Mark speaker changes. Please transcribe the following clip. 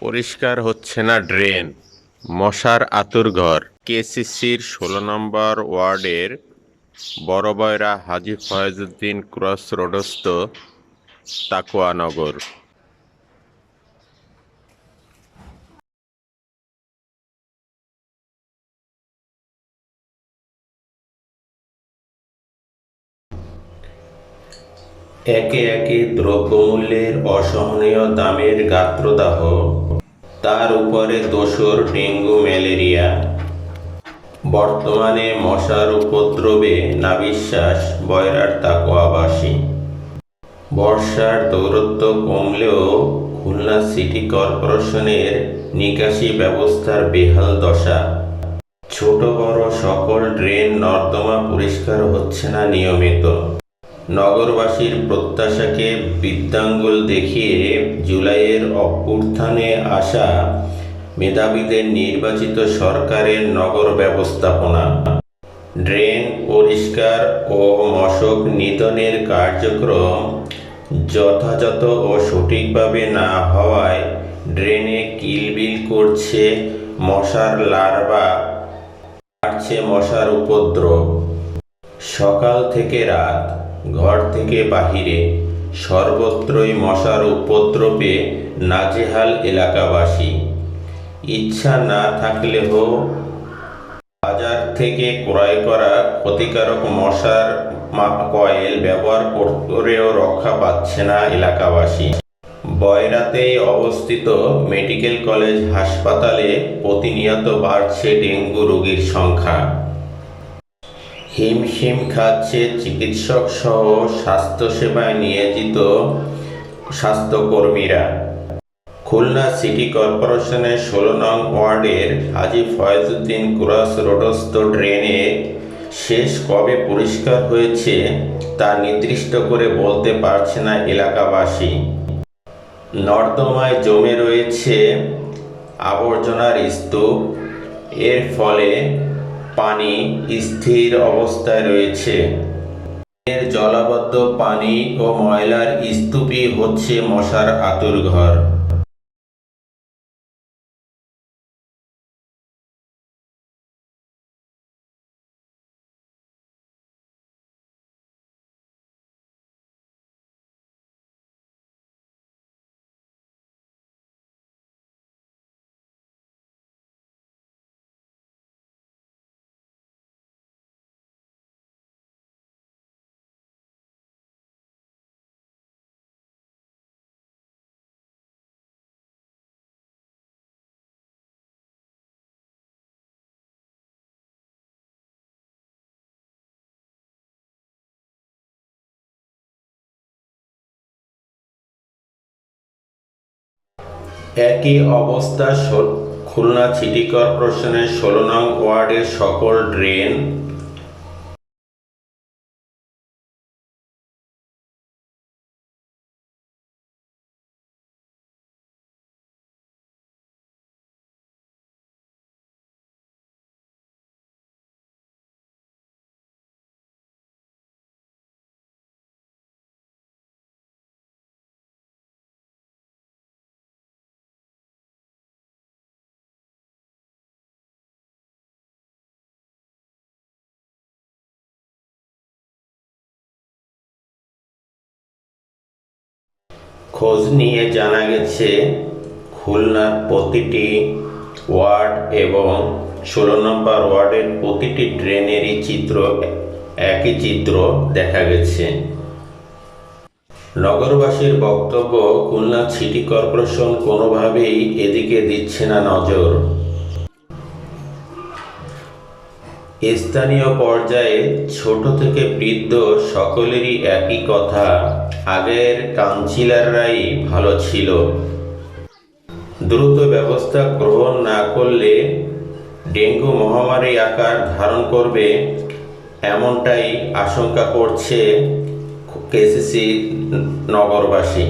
Speaker 1: পরিষ্কার হচ্ছে না ড্রেন। মশার আতুরঘর। কেসিসির ষোলো নম্বর ওয়ার্ডের বড়বয়রা হাজি ফয়েজউদ্দিন ক্রস রোডস্থ তাকুয়ানগর। একে একে দ্রব্যমূল্যের অসহনীয় দামের গাত্রদাহ। তার উপরে দোসর ডেঙ্গু, ম্যালেরিয়া। বর্তমানে মশার উপদ্রবে নাবিশ্বাস, বয়রার তাকোয়াবাসী। বর্ষার দৌরত্ব কমলেও খুলনা সিটি কর্পোরেশনের নিকাশি ব্যবস্থার বেহাল দশা। ছোট বড় সকল ড্রেন নর্দমা পরিষ্কার হচ্ছে না নিয়মিত। নগরবাসীর প্রত্যাশাকে বৃদ্ধাঙ্গুল দেখিয়ে জুলাইয়ের অভ্যুত্থানে আসা মেধাবীদের নির্বাচিত সরকারের নগর ব্যবস্থাপনা। ড্রেন পরিষ্কার ও মশক নিধনের কার্যক্রম যথাযথ ও সঠিকভাবে না হওয়ায় ড্রেনে কিলবিল করছে মশার লার্ভা, বাড়ছে মশার উপদ্রব। সকাল থেকে রাত ঘর থেকে বাহিরে সর্বত্রই মশার উপদ্রবে নাজেহাল এলাকাবাসী। ইচ্ছা না থাকলেও বাজার থেকে ক্রয় করা ক্ষতিকারক মশার কয়েল ব্যবহার করেও রক্ষা পাচ্ছে না এলাকাবাসী। বয়রাতেই অবস্থিত মেডিকেল কলেজ হাসপাতালে প্রতিনিয়ত বাড়ছে ডেঙ্গু রোগীর সংখ্যা। হিমশিম খাচ্ছে, চিকিৎসক সহ স্বাস্থ্যসেবায় নিয়োজিত স্বাস্থ্যকর্মীরা। খুলনা সিটি কর্পোরেশনের ষোলো নং ওয়ার্ডের হাজি ফয়েজউদ্দিন ক্রস রোডস্থ ড্রেনে শেষ কবে পরিষ্কার হয়েছে তা নির্দিষ্ট করে বলতে পারছে না এলাকাবাসী। নর্দমায় জমে রয়েছে আবর্জনার স্তূপ। এর ফলে পানি স্থির অবস্থায় রয়েছে। এর জলাবদ্ধ পানি ও ময়লার স্তূপই হচ্ছে মশার আতুরঘর একই অবস্থা খুলনা সিটি কর্পোরেশনের ষোলো নং ওয়ার্ডের সকল ড্রেন খোঁজ নিয়ে জানা গেছে, খুলনার প্রতিটি ওয়ার্ড এবং ষোলো নম্বর ওয়ার্ডের প্রতিটি ড্রেনেরই চিত্র একই চিত্র দেখা গেছে। নগরবাসীর বক্তব্য, খুলনা সিটি কর্পোরেশন কোনোভাবেই এদিকে দিচ্ছে না নজর। স্থানীয় পর্যায়ে ছোট থেকে বৃদ্ধ সকলেরই একই কথা। আগের কাউন্সিলাররাই ভালো ছিল। দ্রুত ব্যবস্থা গ্রহণ না করলে ডেঙ্গু মহামারী আকার ধারণ করবে এমনটাই আশঙ্কা করছে কেসিসি নগরবাসী।